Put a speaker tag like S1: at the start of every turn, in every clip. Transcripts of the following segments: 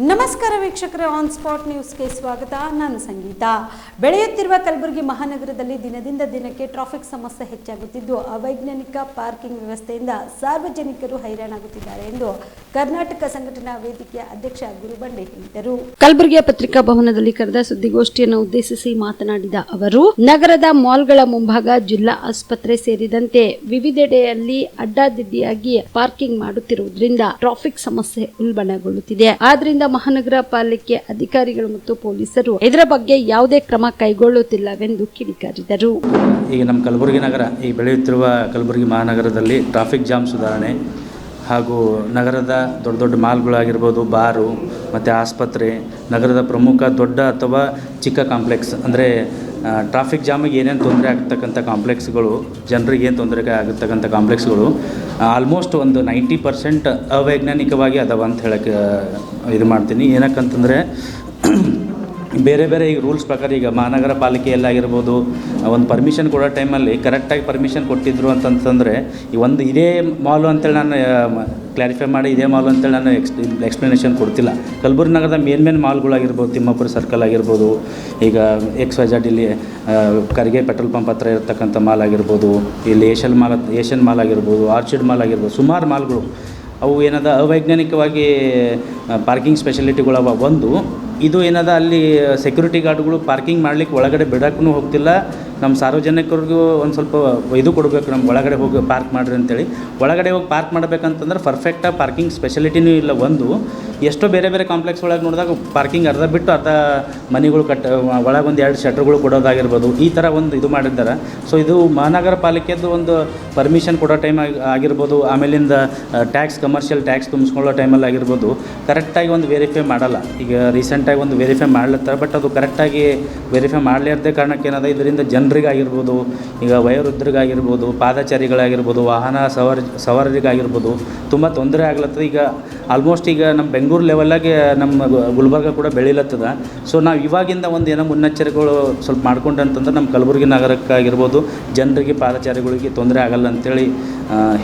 S1: ನಮಸ್ಕಾರ ವೀಕ್ಷಕರ on spot ನ್ಯೂಸ್ಗೆ ಸ್ವಾಗತ. ನಾನು ಸಂಗೀತ. ಬೆಳೆಯುತ್ತಿರುವ ಕಲಬುರಗಿ ಮಹಾನಗರದಲ್ಲಿ ದಿನದಿಂದ ದಿನಕ್ಕೆ ಟ್ರಾಫಿಕ್ ಸಮಸ್ಯೆ ಹೆಚ್ಚಾಗುತ್ತಿದ್ದು, ಅವೈಜ್ಞಾನಿಕ ಪಾರ್ಕಿಂಗ್ ವ್ಯವಸ್ಥೆಯಿಂದ ಸಾರ್ವಜನಿಕರು ಹೈರಾಣಾಗುತ್ತಿದ್ದಾರೆ ಎಂದು ಕರ್ನಾಟಕ ಸಂಘಟನಾ ವೇದಿಕೆಯ ಅಧ್ಯಕ್ಷ ಗುರುಬಂಡೆ ಹೇಳಿದರು. ಕಲಬುರಗಿಯ ಪತ್ರಿಕಾ ಭವನದಲ್ಲಿ ಕರೆದ ಸುದ್ದಿಗೋಷ್ಠಿಯನ್ನು ಉದ್ದೇಶಿಸಿ ಮಾತನಾಡಿದ ಅವರು, ನಗರದ ಮಾಲ್ಗಳ ಮುಂಭಾಗ ಜಿಲ್ಲಾ ಆಸ್ಪತ್ರೆ ಸೇರಿದಂತೆ ವಿವಿಧೆಡೆಯಲ್ಲಿ ಅಡ್ಡಾದಿಡ್ಡಿಯಾಗಿ ಪಾರ್ಕಿಂಗ್ ಮಾಡುತ್ತಿರುವುದರಿಂದ ಟ್ರಾಫಿಕ್ ಸಮಸ್ಯೆ ಉಲ್ಬಣಗೊಳ್ಳುತ್ತಿದೆ. ಆದ್ರಿಂದ ಮಹಾನಗರ ಪಾಲಿಕೆ ಅಧಿಕಾರಿಗಳು ಮತ್ತು ಪೊಲೀಸರು ಇದರ ಬಗ್ಗೆ ಯಾವುದೇ ಕ್ರಮ ಕೈಗೊಳ್ಳುತ್ತಿಲ್ಲವೆಂದು ಕಿಡಿಕಾರಿದರು.
S2: ಈಗ ನಮ್ಮ ಕಲಬುರಗಿ ನಗರ ಈ ಬೆಳೆಯುತ್ತಿರುವ ಕಲಬುರಗಿ ಮಹಾನಗರದಲ್ಲಿ ಟ್ರಾಫಿಕ್ ಜಾಮ್ ಸುಧಾರಣೆ ಹಾಗೂ ನಗರದ ದೊಡ್ಡ ದೊಡ್ಡ ಮಾಲ್ಗಳಾಗಿರ್ಬೋದು, ಬಾರು ಮತ್ತು ಆಸ್ಪತ್ರೆ, ನಗರದ ಪ್ರಮುಖ ದೊಡ್ಡ ಅಥವಾ ಚಿಕ್ಕ ಕಾಂಪ್ಲೆಕ್ಸ್ ಅಂದರೆ ಟ್ರಾಫಿಕ್ ಜಾಮಿಗೆ ಏನೇನು ತೊಂದರೆ ಆಗ್ತಕ್ಕಂಥ ಕಾಂಪ್ಲೆಕ್ಸ್ಗಳು ಜನರಿಗೆ ಏನು ತೊಂದರೆ ಆಗತಕ್ಕಂಥ ಕಾಂಪ್ಲೆಕ್ಸ್ಗಳು ಆಲ್ಮೋಸ್ಟ್ ಒಂದು ನೈಂಟಿ ಪರ್ಸೆಂಟ್ ಅವೈಜ್ಞಾನಿಕವಾಗಿ ಅದಾವ ಅಂತ ಹೇಳಕ್ಕೆ ಇದು ಮಾಡ್ತೀನಿ. ಏನಕ್ಕಂತಂದರೆ, ಬೇರೆ ಬೇರೆ ಈಗ ರೂಲ್ಸ್ ಪ್ರಕಾರ ಈಗ ಮಹಾನಗರ ಪಾಲಿಕೆಯಲ್ಲಾಗಿರ್ಬೋದು ಒಂದು ಪರ್ಮಿಷನ್ ಕೊಡೋ ಟೈಮಲ್ಲಿ ಕರೆಕ್ಟಾಗಿ ಪರ್ಮಿಷನ್ ಕೊಟ್ಟಿದ್ರು ಅಂತಂತಂದರೆ, ಈ ಒಂದು ಇದೇ ಮಾಲು ಅಂತೇಳಿ ನಾನು ಕ್ಲಾರಿಫೈ ಮಾಡಿ ಇದೇ ಮಾಲ್ ಅಂತೇಳಿ ನಾನು ಎಕ್ಸ್ ಎಕ್ಸ್ಪ್ಲನೇಷನ್ ಕೊಡ್ತಿಲ್ಲ. ಕಲಬುರಗಿ ನಗರದ ಮೇನ್ ಮೇನ್ ಮಾಲ್ಗಳಾಗಿರ್ಬೋದು ತಿಮ್ಮಾಪುರ ಸರ್ಕಲ್ ಆಗಿರ್ಬೋದು, ಈಗ ಎಕ್ಸ್ ವೈಜಾಡ್ ಇಲ್ಲಿ ಕರಿಗೆ ಪೆಟ್ರೋಲ್ ಪಂಪ್ ಹತ್ರ ಇರತಕ್ಕಂಥ ಮಾಲ್ ಆಗಿರ್ಬೋದು, ಇಲ್ಲಿ ಏಷ್ಯನ್ ಮಾಲ್ ಏಷ್ಯನ್ ಮಾಲ್ ಆಗಿರ್ಬೋದು ಆರ್ಚಿಡ್ ಮಾಲ್ ಆಗಿರ್ಬೋದು, ಸುಮಾರು ಮಾಲ್ಗಳು ಅವು ಏನದ, ಅವೈಜ್ಞಾನಿಕವಾಗಿ ಪಾರ್ಕಿಂಗ್ ಸ್ಪೆಷಲಿಟಿಗಳವ ಒಂದು. ಇದು ಏನದ, ಅಲ್ಲಿ ಸೆಕ್ಯೂರಿಟಿ ಗಾರ್ಡ್ಗಳು ಪಾರ್ಕಿಂಗ್ ಮಾಡ್ಲಿಕ್ಕೆ ಒಳಗಡೆ ಬಿಡೋಕ್ಕೂ ಹೋಗ್ತಿಲ್ಲ. ನಮ್ಮ ಸಾರ್ವಜನಿಕರಿಗೂ ಒಂದು ಸ್ವಲ್ಪ ಇದು ಕೊಡಬೇಕು ನಮ್ಮ ಒಳಗಡೆ ಹೋಗಿ ಪಾರ್ಕ್ ಮಾಡ್ರಿ ಅಂತೇಳಿ. ಒಳಗಡೆ ಹೋಗಿ ಪಾರ್ಕ್ ಮಾಡಬೇಕಂತಂದ್ರೆ ಪರ್ಫೆಕ್ಟಾಗಿ ಪಾರ್ಕಿಂಗ್ ಸ್ಪೆಷಲಿಟಿನೂ ಇಲ್ಲ ಒಂದು. ಎಷ್ಟೋ ಬೇರೆ ಬೇರೆ ಕಾಂಪ್ಲೆಕ್ಸ್ ಒಳಗೆ ನೋಡಿದಾಗ ಪಾರ್ಕಿಂಗ್ ಅರ್ಧ ಬಿಟ್ಟು ಅರ್ಧ ಮನೆಗಳು ಕಟ್ಟ, ಒಳಗೆ ಒಂದು ಎರಡು ಶಟ್ರ್ಗಳು ಕೊಡೋದಾಗಿರ್ಬೋದು. ಈ ಥರ ಒಂದು ಇದು ಮಾಡಿದ್ದಾರೆ. ಸೊ ಇದು ಮಹಾನಗರ ಪಾಲಿಕೆದು ಒಂದು ಪರ್ಮಿಷನ್ ಕೊಡೋ ಟೈಮ್ ಆಗಿರ್ಬೋದು. ಆಮೇಲಿಂದ ಟ್ಯಾಕ್ಸ್ ಕಮರ್ಷಿಯಲ್ ಟ್ಯಾಕ್ಸ್ ತುಂಬಿಸ್ಕೊಳ್ಳೋ ಟೈಮಲ್ಲಿ ಆಗಿರ್ಬೋದು. ಕರೆಕ್ಟಾಗಿ ಒಂದು ವೆರಿಫೈ ಮಾಡಲ್ಲ. ಈಗ ರೀಸೆಂಟಾಗಿ ಒಂದು ವೆರಿಫೈ ಮಾಡ್ಲತ್ತಾರೆ ಬಟ್ ಅದು ಕರೆಕ್ಟಾಗಿ ವೆರಿಫೈ ಮಾಡಲಿರ್ದೇ ಕಾರಣಕ್ಕೆ ಏನದ, ಇದರಿಂದ ಜನರಿಗಾಗಿರ್ಬೋದು. ಈಗ ವಯೋವೃದ್ಧರಿಗಾಗಿರ್ಬೋದು, ಪಾದಚಾರಿಗಳಾಗಿರ್ಬೋದು, ವಾಹನ ಸವಾರ, ಸವಾರರಿಗಾಗಿರ್ಬೋದು, ತುಂಬ ತೊಂದರೆ ಆಗ್ಲತ್ತದ. ಈಗ ಆಲ್ಮೋಸ್ಟ್ ಈಗ ನಮ್ಮ ಬೆಂಗಳೂರು ಲೆವೆಲ್ಲಾಗೆ ನಮ್ಮ ಗುಲ್ಬರ್ಗ ಕೂಡ ಬೆಳೀಲತ್ತದ. ಸೊ ನಾವು ಇವಾಗಿಂದ ಒಂದು ಏನೋ ಮುನ್ನೆಚ್ಚರಿಕೆಗಳು ಸ್ವಲ್ಪ ಮಾಡ್ಕೊಂಡು ಅಂತಂದ್ರೆ ನಮ್ಮ ಕಲಬುರಗಿ ನಗರಕ್ಕಾಗಿರ್ಬೋದು, ಜನರಿಗೆ ಪಾದಚಾರಿಗಳಿಗೆ ತೊಂದರೆ ಆಗಲ್ಲ ಅಂತೇಳಿ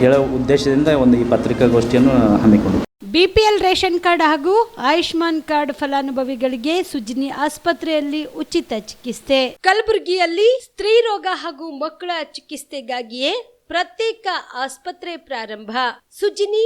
S2: ಹೇಳೋ ಉದ್ದೇಶದಿಂದ ಒಂದು ಈ ಪತ್ರಿಕಾಗೋಷ್ಠಿಯನ್ನು ಹಮ್ಮಿಕೊಂಡು
S1: ಬಿಪಿಎಲ್ ರೇಷನ್ ಕಾರ್ಡ್ ಹಾಗೂ ಆಯುಷ್ಮಾನ್ ಕಾರ್ಡ್ ಫಲಾನುಭವಿಗಳಿಗೆ ಸುಜಿನಿ ಆಸ್ಪತ್ರೆಯಲ್ಲಿ ಉಚಿತ ಚಿಕಿತ್ಸೆ. ಕಲಬುರಗಿಯಲ್ಲಿ ಸ್ತ್ರೀ ರೋಗ ಹಾಗೂ ಮಕ್ಕಳ ಚಿಕಿತ್ಸೆಗಾಗಿಯೇ ಪ್ರತ್ಯೇಕ ಆಸ್ಪತ್ರೆ ಪ್ರಾರಂಭ. ಸುಜಿನಿ